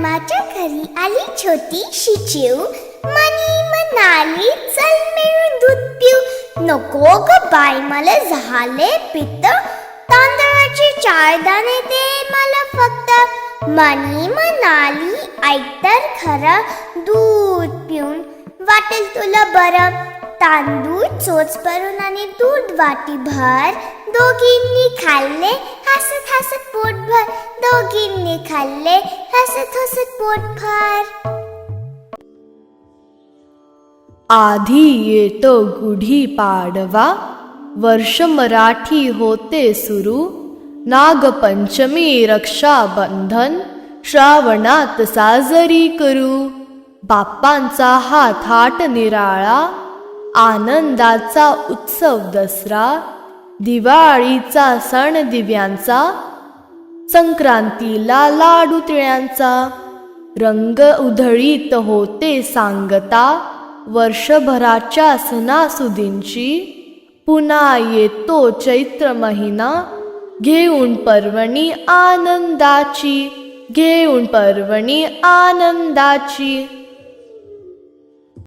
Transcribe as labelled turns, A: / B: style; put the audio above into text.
A: मामाच्या घरी आली छोटीशी चिव मनी म्हणाली चल मिळून दूध पिऊ. नको ग बाय मला झाले पित्त तांदळाचे चार दाणे दे मला फक्त. मनी म्हणाली ऐक तर खरं. दूध पिऊन वाटेल तुला बरं. तांदूळ चोच भरून आणि दूध वाटी भर दोघींनी खाल्ले हसत हसत पोटभर. दोघींनी खाल्ले हसत हसत पोटभर
B: आधी येतो गुढी पाडवा वर्ष मराठी होते सुरू। नागपंचमी रक्षाबंधन श्रावणात साजरी करू। बाप्पांचा हा थाट निराळा आनंदाचा उत्सव दसरा। दिवाळीचा सण दिव्यांचा संक्रांतीला लाडू तिळ्यांचा. रंग उधळीत होते सांगता वर्षभराच्या सणासुदींची. पुन्हा येतो चैत्र महिना घेऊन पर्वणी आनंदाची घेऊन पर्वणी आनंदाची.